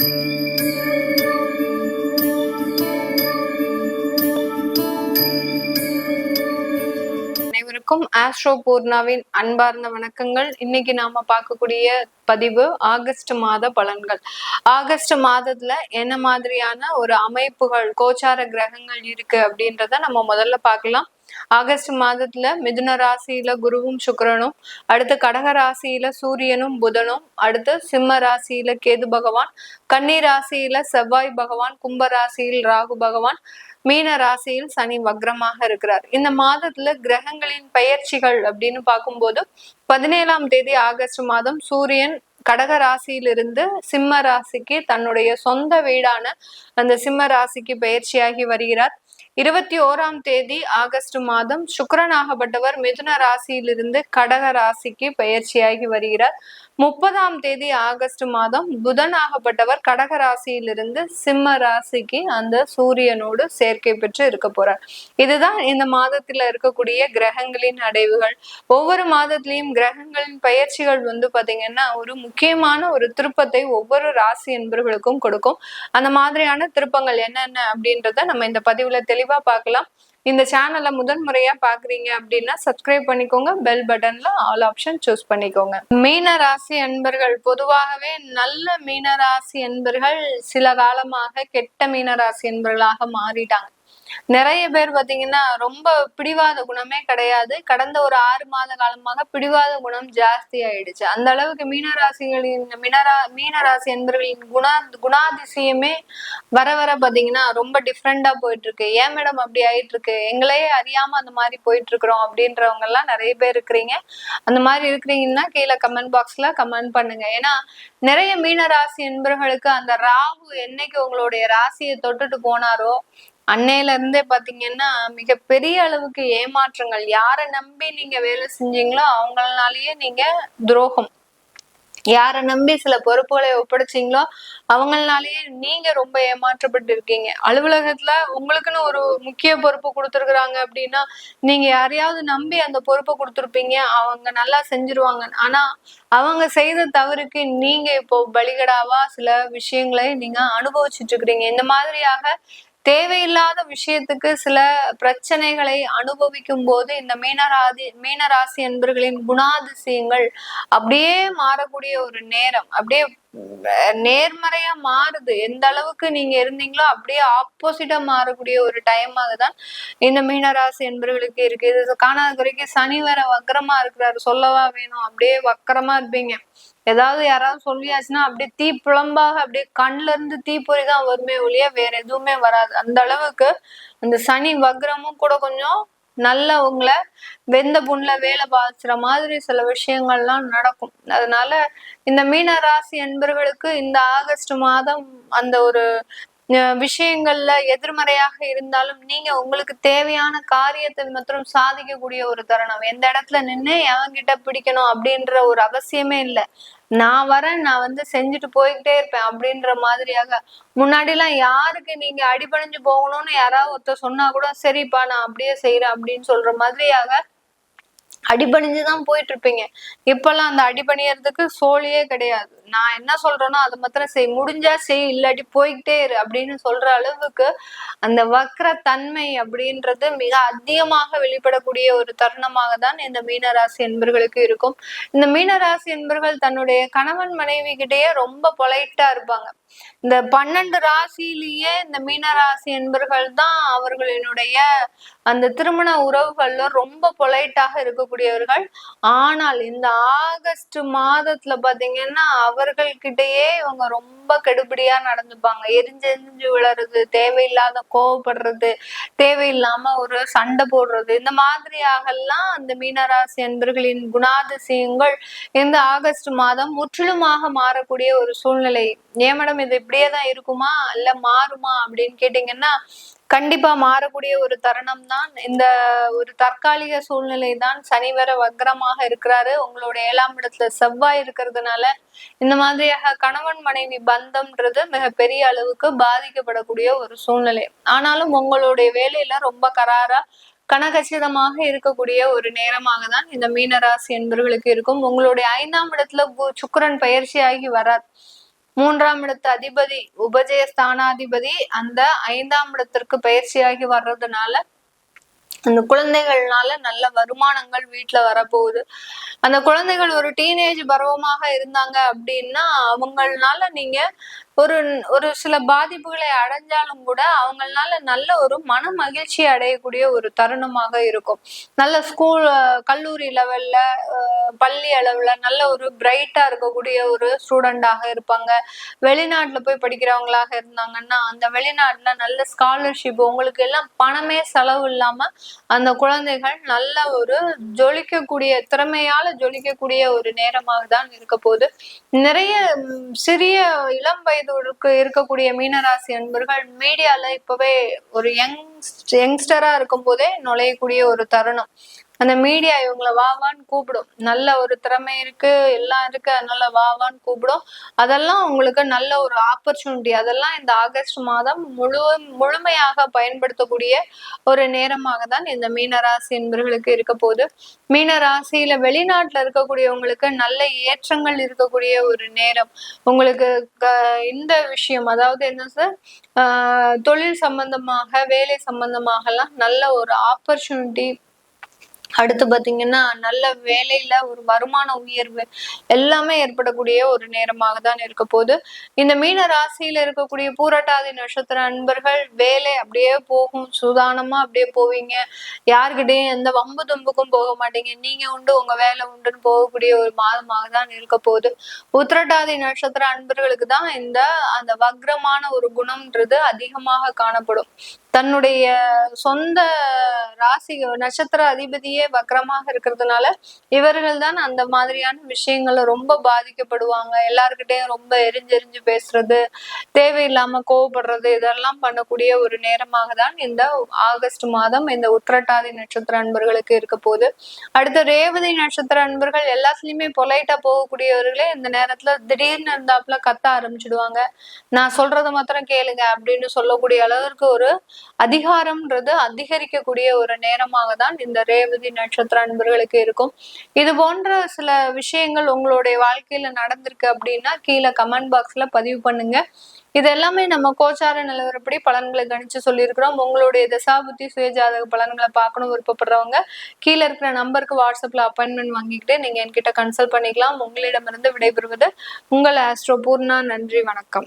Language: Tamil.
அனைவருக்கும் ஆஸ்ட்ரோ பூர்ணாவின் அன்பார்ந்த வணக்கங்கள். இன்னைக்கு நாம பார்க்கக்கூடிய பதிவு ஆகஸ்ட் மாத பலன்கள். ஆகஸ்ட் மாதத்துல என்ன மாதிரியான ஒரு அமைப்புகள் கோச்சார கிரகங்கள் இருக்கு அப்படின்றத நம்ம முதல்ல பார்க்கலாம். ஆகஸ்ட் மாதத்துல மிதுன ராசியில குருவும் சுக்கரனும் அடுத்து கடக ராசியில சூரியனும் புதனும் அடுத்து சிம்ம ராசியில கேது பகவான் கன்னி ராசியில செவ்வாய் பகவான் கும்ப ராசியில் ராகு பகவான் மீன ராசியில் சனி வக்ரமாக இருக்கிறார். இந்த மாதத்துல கிரகங்களின் பெயர்ச்சிகள் அப்படின்னு பார்க்கும்போது பதினேழாம் தேதி ஆகஸ்ட் மாதம் சூரியன் கடக ராசியிலிருந்து சிம்ம ராசிக்கு தன்னுடைய சொந்த வீடான அந்த சிம்ம ராசிக்கு பயிற்சியாகி வருகிறார். இருபத்தி ஓராம் தேதி ஆகஸ்ட் மாதம் சுக்கரனாகப்பட்டவர் மிதுன ராசியிலிருந்து கடக ராசிக்கு பயிற்சியாகி வருகிறார். முப்பதாம் தேதி ஆகஸ்ட் மாதம் புதனாகப்பட்டவர் கடக ராசியிலிருந்து சிம்ம ராசிக்கு அந்த சூரியனோடு சேர்க்கை பெற்று இருக்க போறார். இதுதான் இந்த மாதத்துல இருக்கக்கூடிய கிரகங்களின் அடைவுகள். ஒவ்வொரு மாதத்திலையும் கிரகங்களின் பயிற்சிகள் வந்து பாத்தீங்கன்னா ஒரு முக்கியமான ஒரு திருப்பத்தை ஒவ்வொரு ராசி என்பவர்களுக்கும் கொடுக்கும். அந்த மாதிரியான திருப்பங்கள் என்னென்ன அப்படின்றத நம்ம இந்த பதிவுல தெளிவு பார்க்கலாம் இந்த சேனலை முதன் முறையா பாக்குறீங்க அப்படின்னா சப்ஸ்கிரைப் பண்ணிக்கோங்க. பெல் பட்டன்ல ஆல் ஆப்ஷன் சூஸ் பண்ணிக்கோங்க. மீன ராசி அன்பர்கள் பொதுவாகவே நல்ல மீன ராசி அன்பர்கள் சில காலமாக கெட்ட மீன ராசி அன்பர்களாக மாறிட்டாங்க. நிறைய பேர் பாத்தீங்கன்னா ரொம்ப பிடிவாத குணமே கிடையாது. கடந்த ஒரு ஆறு மாத காலமாக பிடிவாத குணம் ஜாஸ்தி ஆயிடுச்சு. அந்த அளவுக்கு மீனராசிகளின் மீனரா மீனராசி என்பர்களின் குணா குணாதிசயமே வர வர பாத்தீங்கன்னா ரொம்ப டிஃப்ரெண்டா போயிட்டு இருக்கு ஏன் மேடம் அப்படி ஆயிட்டு இருக்கு எங்களையே அறியாம அந்த மாதிரி போயிட்டு இருக்கிறோம் அப்படின்றவங்க எல்லாம் நிறைய பேர் இருக்கிறீங்க. அந்த மாதிரி இருக்கிறீங்கன்னா கீழே கமெண்ட் பாக்ஸ்ல கமெண்ட் பண்ணுங்க. ஏன்னா நிறைய மீனராசி என்பர்களுக்கு அந்த ராகு என்னைக்கு உங்களுடைய ராசியை தொட்டுட்டு போனாரோ அன்னையில இருந்தே பாத்தீங்கன்னா மிகப்பெரிய அளவுக்கு ஏமாற்றங்கள். யாரை நம்பி நீங்க வேலை செஞ்சீங்களோ அவங்களாலேயே நீங்க துரோகம். யாரை நம்பி சில பொறுப்புகளை ஒப்படைச்சிங்களோ அவங்களாலேயே நீங்க ரொம்ப ஏமாற்றப்பட்டு இருக்கீங்க. அலுவலகத்துல உங்களுக்குன்னு ஒரு முக்கிய பொறுப்பு கொடுத்துருக்குறாங்க அப்படின்னா நீங்க யாரையாவது நம்பி அந்த பொறுப்பை கொடுத்துருப்பீங்க. அவங்க நல்லா செஞ்சிருவாங்க. ஆனா அவங்க செய்த தவறுக்கு நீங்க இப்போ பலிகடாவா சில விஷயங்களை நீங்க அனுபவிச்சுட்டு இருக்கிறீங்க. இந்த மாதிரியாக தேவையில்லாத விஷயத்துக்கு சில பிரச்சனைகளை அனுபவிக்கும் போது இந்த மீனராதி மீனராசி என்பர்களின் குணாதிசயங்கள் அப்படியே மாறக்கூடிய ஒரு நேரம். அப்படியே நேர்மறையா மாறுது. எந்த அளவுக்கு நீங்க இருந்தீங்களோ அப்படியே ஆப்போசிட்டா மாறக்கூடிய ஒரு டைமாக தான் இந்த மீனராசி என்பர்களுக்கு இருக்கு. இது காணாத குறைக்கு சனி வர வக்கரமா இருக்கிறாரு. சொல்லவா வேணும்? அப்படியே வக்கரமா இருப்பீங்க. ஏதாவது யாராவது சொல்லியாச்சுன்னா அப்படியே தீ புலம்பாக அப்படியே கண்ல இருந்து தீப்பொறி தான் வருமே ஒழிய வேற எதுவுமே வராது. அந்த அளவுக்கு அந்த சனி வக்ரமும் கூட கொஞ்சம் நல்லவங்கள வெந்த புண்ல வேலை பாதிச்சுற மாதிரி சில விஷயங்கள்லாம் நடக்கும். அதனால இந்த மீன ராசி என்பர்களுக்கு இந்த ஆகஸ்ட் மாதம் அந்த ஒரு விஷயங்கள்ல எதிர்மறையாக இருந்தாலும் நீங்க உங்களுக்கு தேவையான காரியத்தை மற்றும் சாதிக்கக்கூடிய ஒரு தருணம். எந்த இடத்துல நின்று என்கிட்ட பிடிக்கணும் அப்படின்ற ஒரு அவசியமே இல்லை. நான் வரேன் நான் வந்து செஞ்சுட்டு போய்கிட்டே இருப்பேன் அப்படின்ற மாதிரியாக. முன்னாடி எல்லாம் யாருக்கு நீங்க அடிபணிஞ்சு போகணும்னு யாராவது ஒருத்தர் சொன்னா கூட சரிப்பா நான் அப்படியே செய்யறேன் அப்படின்னு சொல்ற மாதிரியாக அடிபணிஞ்சுதான் போயிட்டு இருப்பீங்க. இப்பெல்லாம் அந்த அடிபணியறதுக்கு சோழியே கிடையாது. நான் என்ன சொல்றேனோ அது மாத்திரம் செய். முடிஞ்சா செய் இல்லாட்டி போய்கிட்டே இரு அப்படின்னு சொல்ற அளவுக்கு அந்த வக்ர தன்மை அப்படின்றது மிக அதிகமாக வெளிப்படக்கூடிய ஒரு தருணமாக தான் இந்த மீனராசி என்பர்களுக்கு இருக்கும். இந்த மீனராசி என்பர்கள் தன்னுடைய கணவன் மனைவி கிட்டேயே ரொம்ப பொலைட்டா இருப்பாங்க. இந்த பன்னெண்டு ராசியிலேயே இந்த மீனராசி என்பர்கள் தான் அவர்களினுடைய அந்த திருமண உறவுகள்ல ரொம்ப பொலைட்டாக இருக்கக்கூடியவர்கள். ஆனால் இந்த ஆகஸ்ட் மாதத்துல பாத்தீங்கன்னா அவர் அவர்கள்கிட்டயே இவங்க ரொம்ப கெடுபடியா நடந்துப்பாங்க. எரிஞ்சு எரிஞ்சு விழறது தேவையில்லாத கோவப்படுறது தேவையில்லாம ஒரு சண்டை போடுறது. இந்த மாதிரியாகலாம் அந்த மீனராசி அன்பர்களின் குணாதிசயங்கள் இந்த ஆகஸ்ட் மாதம் முற்றிலுமாக மாறக்கூடிய ஒரு சூழ்நிலை. ஏன் மேடம் இது இப்படியே தான் இருக்குமா? இல்ல மாறுமா அப்படின்னு கேட்டீங்கன்னா கண்டிப்பா மாறக்கூடிய ஒரு தருணம் தான். இந்த ஒரு தற்காலிக சூழ்நிலை தான். சனி வர வக்ரமாக இருக்கிறாரு. உங்களுடைய ஏழாம் இடத்துல செவ்வாய் இருக்கிறதுனால இந்த மாதிரியாக கணவன் மனைவி பந்தம்ன்றது மிகப்பெரிய அளவுக்கு பாதிக்கப்படக்கூடிய ஒரு சூழ்நிலை. ஆனாலும் உங்களுடைய வேலையில ரொம்ப கராரா கனகச்சிதமாக இருக்கக்கூடிய ஒரு நேரமாக தான் இந்த மீனராசி என்பவர்களுக்கு இருக்கும். உங்களுடைய ஐந்தாம் இடத்துல சுக்கரன் பயிற்சியாகி வராது மூன்றாம் இடத்து அதிபதி உபஜய ஸ்தானாதிபதி அந்த ஐந்தாம் இடத்திற்கு பயிற்சியாகி வர்றதுனால அந்த குழந்தைகள்னால நல்ல வருமானங்கள் வீட்டுல வரப்போகுது. அந்த குழந்தைகள் ஒரு டீனேஜ் பருவமாக இருந்தாங்க அப்படின்னா அவங்களால நீங்க ஒரு ஒரு சில பாதிப்புகளை அடைஞ்சாலும் கூட அவங்களால நல்ல ஒரு மன மகிழ்ச்சி அடையக்கூடிய ஒரு தருணமாக இருக்கும். நல்ல ஸ்கூல் கல்லூரி லெவல்ல பள்ளி அளவுல நல்ல ஒரு பிரைட்டா இருக்கக்கூடிய ஒரு ஸ்டூடெண்டாக இருப்பாங்க. வெளிநாட்டுல போய் படிக்கிறவங்களாக இருந்தாங்கன்னா அந்த வெளிநாட்டுல நல்ல ஸ்காலர்ஷிப் உங்களுக்கு எல்லாம் பணமே செலவு இல்லாம அந்த குழந்தைகள் நல்ல ஒரு ஜொலிக்கக்கூடிய திறமையால ஜொலிக்கக்கூடிய ஒரு நேரமாக தான் இருக்க போகுது. நிறைய சிறிய இளம் வயது இருக்கக்கூடிய மீனராசி அன்பர்கள் மீடியால இப்பவே ஒரு யங் யங்ஸ்டரா இருக்கும் போதே நுழையக்கூடிய ஒரு தருணம். அந்த மீடியா இவங்களை வாவான்னு கூப்பிடும். நல்ல ஒரு திறமை இருக்கு எல்லாம் இருக்கு அதனால வாவான்னு கூப்பிடும். அதெல்லாம் உங்களுக்கு நல்ல ஒரு ஆப்பர்ச்சுனிட்டி அதெல்லாம் இந்த ஆகஸ்ட் மாதம் முழு முழுமையாக பயன்படுத்தக்கூடிய ஒரு நேரமாக தான் இந்த மீனராசி என்பர்களுக்கு இருக்க போது மீனராசியில வெளிநாட்டுல இருக்கக்கூடியவங்களுக்கு நல்ல ஏற்றங்கள் இருக்கக்கூடிய ஒரு நேரம். உங்களுக்கு இந்த விஷயம் அதாவது என்ன சார்? தொழில் சம்பந்தமாக வேலை சம்பந்தமாக எல்லாம் நல்ல ஒரு ஆப்பர்ச்சுனிட்டி அடுத்து பாத்தீங்கன்னா நல்ல வேலையில ஒரு வருமான உயர்வு எல்லாமே ஏற்படக்கூடிய ஒரு நேரமாக தான் இருக்க போது இந்த மீன ராசியில இருக்கக்கூடிய பூரட்டாதி நட்சத்திர அன்பர்கள் வேலை அப்படியே போகும் சுதானமா அப்படியே போவீங்க. யாருக்கிட்டையும் எந்த வம்பு தும்புக்கும் போக மாட்டீங்க. நீங்க உண்டு உங்க வேலை உண்டுன்னு போகக்கூடிய ஒரு மாதமாக தான் இருக்க போகுது. உத்திரட்டாதி நட்சத்திர அன்பர்களுக்கு தான் இந்த அந்த வக்ரமான ஒரு குணம்ன்றது அதிகமாக காணப்படும். தன்னுடைய சொந்த ராசி நட்சத்திர அதிபதியே வக்கரமாக இருக்கிறதுனால இவர்கள் தான் அந்த மாதிரியான விஷயங்கள்ல ரொம்ப பாதிக்கப்படுவாங்க. எல்லாருக்கிட்டையும் ரொம்ப எரிஞ்செரிஞ்சு பேசுறது தேவையில்லாம கோவப்படுறது இதெல்லாம் பண்ணக்கூடிய ஒரு நேரமாக தான் இந்த ஆகஸ்ட் மாதம் இந்த உத்திரட்டாதி நட்சத்திர அன்பர்களுக்கு இருக்க போகுது. அடுத்து ரேவதி நட்சத்திர அன்பர்கள் எல்லாத்துலயுமே பொலைட்டா போகக்கூடியவர்களே இந்த நேரத்துல திடீர்னு இருந்தாப்புல கத்த ஆரம்பிச்சிடுவாங்க. நான் சொல்றதை மாத்திரம் கேளுங்க அப்படின்னு சொல்லக்கூடிய அளவிற்கு ஒரு அதிகாரம்ன்றது அதிகரிக்கக்கூடிய ஒரு நேரமாக தான் இந்த ரேவதி நட்சத்திர அன்பர்களுக்கு இருக்கும். இது போன்ற சில விஷயங்கள் உங்களுடைய வாழ்க்கையில நடந்திருக்கு அப்படின்னா கீழே கமெண்ட் பாக்ஸ்ல பதிவு பண்ணுங்க. இது எல்லாமே நம்ம கோச்சார நிலவரப்படி பலன்களை கணிச்சு சொல்லியிருக்கிறோம். உங்களுடைய தசாபுத்தி சுயஜாதக பலன்களை பார்க்கணும் விருப்பப்படுறவங்க கீழே இருக்கிற நம்பருக்கு வாட்ஸ்அப்ல அப்பாயின்மெண்ட் வாங்கிக்கிட்டு நீங்க என்கிட்ட கன்சல்ட் பண்ணிக்கலாம். உங்களிடமிருந்து விடைபெறுவது உங்கள் ஆஸ்ட்ரோ பூர்ணா. நன்றி வணக்கம்.